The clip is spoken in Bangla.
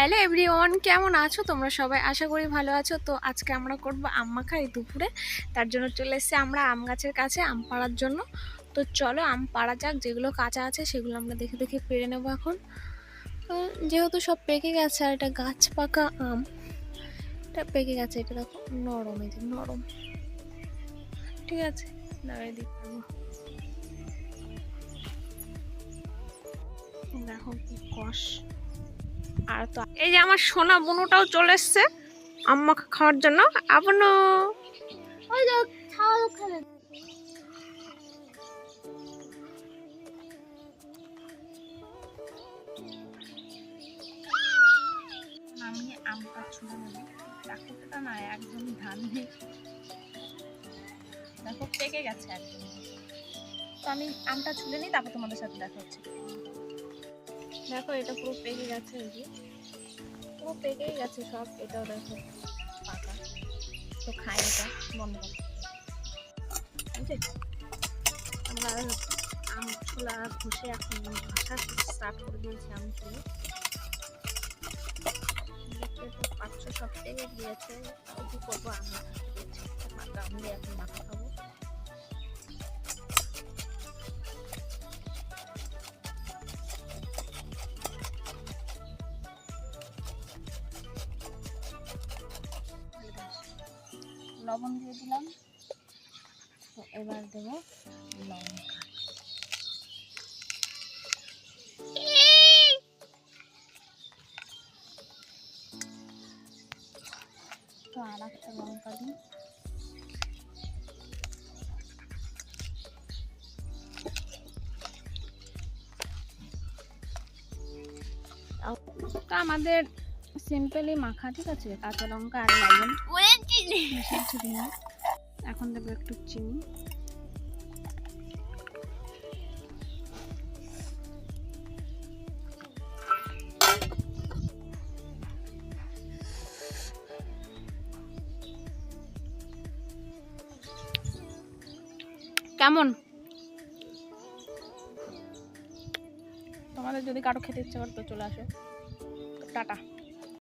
হ্যালো এভরিওয়ান, কেমন আছো? তোমরা সবাই আশা করি ভালো আছো। তো আজকে আমরা করব আম মাখা এই দুপুরে। তার জন্য চলে এসেছি আমরা আম গাছের কাছে, আম পাড়ার জন্য। তো চলো আম পাড়া যাক, যেগুলো কাঁচা আছে সেগুলো আমরা দেখে দেখে পেরে নেব এখন। যেহেতু সব পেকে গেছে, আর এটা গাছ পাকা আম, এটা পেকে গেছে, এটা দেখো নরম, এই যে নরম। ঠিক আছে, দাঁড়িয়ে দিতে পারব দেখো কি কষ। আর তো এই যে আমার সোনা বুনুটাও চলে এসছে আম্মা খাওয়ার জন্য। আপনো ওই দেখ ছাওয়াল খেলে আমি আমটা ছুঁড়ে নেব। না একদম ধান নেই। দেখো পেকে গেছে একদম তো আমি আমটা ছুলে নিই তারপর তোমাদের সাথে দেখা হচ্ছে। দেখো, এটা পুরো পেকে গেছে এই পুরো পেকেই গেছে সব। এটাও দেখো, পাকা। তো খাই এটা, বন্ধ। আমরা আম ছোলা ঘষে এখন ভাষা স্টার্ট করে দিয়েছি আম ছোলা। তো সব গিয়েছে। তাও কি করব? আমি মাথা আমি এখন লবণ দিয়ে দিলাম। তো এবার দেবো লবণ তো আর একটা লঙ্কা দিই। তো আমাদের সিম্পলি মাখা ঠিক আছে? কাঁচা লঙ্কা আর লবণ দিয়ে এখন দেবো একটু চিনি। কেমন? তোমাদের যদি কারও খেতে ইচ্ছে করে তো চলে আসো। টাটা।